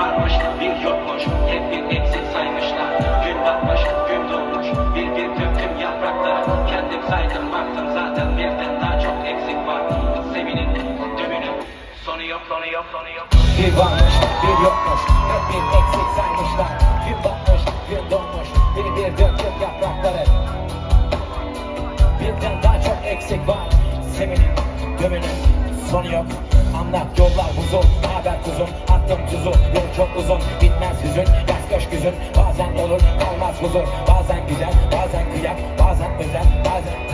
varmış, bir yokmuş, hep bir eksik saymışlar. Gün batmış, gün doğmuş, bir bir tüm yapraklara. Kendim saydım, baktım zaten birden daha çok eksik var. Sevinin, dümünün, sonu yok, sonu yok, sonu yok. Bir varmış, bir yokmuş, hep bir eksik saymışlar. Gün batmış, gün doğmuş, bir bir tüm yaprakları. Birden daha çok eksik var. Sevinin, dümünün, sonu yok. Anlat yollar huzur, haber kuzum, attım tuzu, yol çok uzun, bitmez hüzün, yaz köş güzün, bazen olur, kalmaz huzur, bazen güzel, bazen kıyak, bazen özel, bazen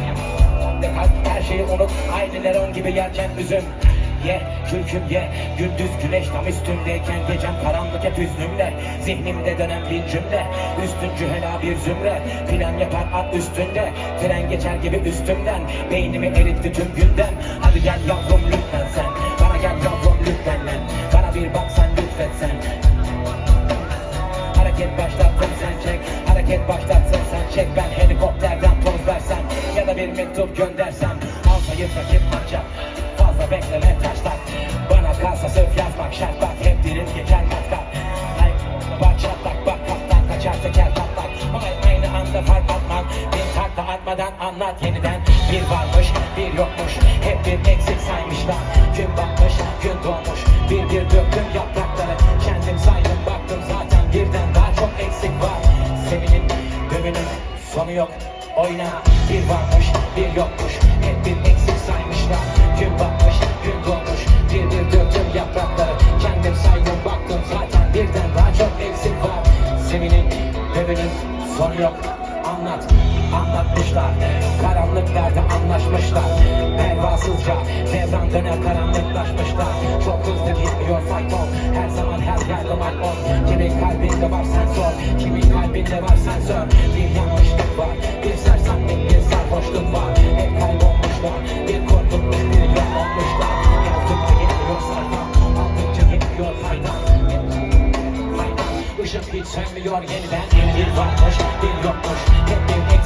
Dekal, her şeyi unut, aileler on gibi yerken üzüm. Ye, kürküm ye, gündüz güneş tam üstümdeyken gecem karanlık hep üznümle Zihnimde dönen bin cümle, üstüncü hela bir zümre. Plan yapar at üstünde, tren geçer gibi üstümden. Beynimi eritti tüm günden, hadi gel yavrum lütfen sen Bana gel yavrum lütfen lan, bana bir bak sen lütfen sen. Hareket başlattın sen çek. Hareket başlattın sen çek. Ben helikopterden toz versen Ya da bir mektup göndersem. Al sayı rakip maça Fazla bekleme takla atmadan anlat yeniden. Bir varmış bir yokmuş Hep bir eksik saymışlar. Gün batmış gün doğmuş Bir bir döktüm yaprakları. Kendim saydım baktım zaten birden daha çok eksik var. Sevinin gömünün sonu yok Oyna. Bir varmış bir yokmuş Hep bir eksik saymışlar. Gün batmış gün doğmuş Bir bir döktüm yaprakları. Kendim saydım baktım zaten birden daha çok eksik var. Sevinin gömünün sonu yok Anlat, anlatmışlar. Karanlıklarda anlaşmışlar. Pervasızca devran döner karanlıklaşmışlar. Çok hızlı gitmiyor fayton. Her zaman her yerde maymun. Kimin kalbinde var sensör? Kimin kalbinde var sensör? Bir yanlışlık var. Bir sersemlik bir sarhoşluk var. Hep kaybolmuşlar. Bir korkutmuş bir yok olmuşlar. Yazdıkça geliyor sayfa Aldıkça geliyor fayda Işık hiç sönmüyor yeniden. Bir varmış bir yokmuş. Hep bir eksik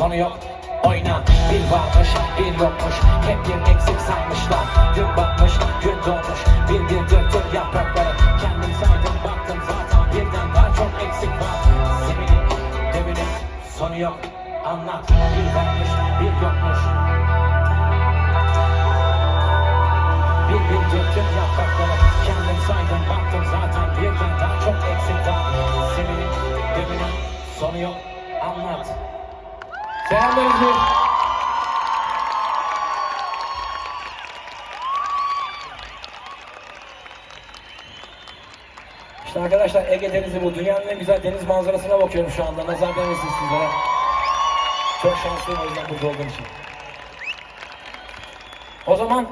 sonu yok. Oyna bir varmış bir yokmuş. Hep bir eksik saymışlar. Gün batmış gün doğmuş. Bir bir döktüm yaprakları. Kendim saydım baktım zaten Birden daha çok eksik var. Sevinin dövünün sonu yok. Anlat bir varmış bir yokmuş. Bir bir döktüm yaprakları. Kendim saydım baktım zaten Birden daha çok eksik var. Sevinin dövünün sonu yok. Anlat İzmir İşte arkadaşlar Ege Denizi bu. Dünyanın en güzel deniz manzarasına bakıyorum şu anda. Nazar değmesin sizlere. Çok şanslıyım o yüzden burada olduğum için. O zaman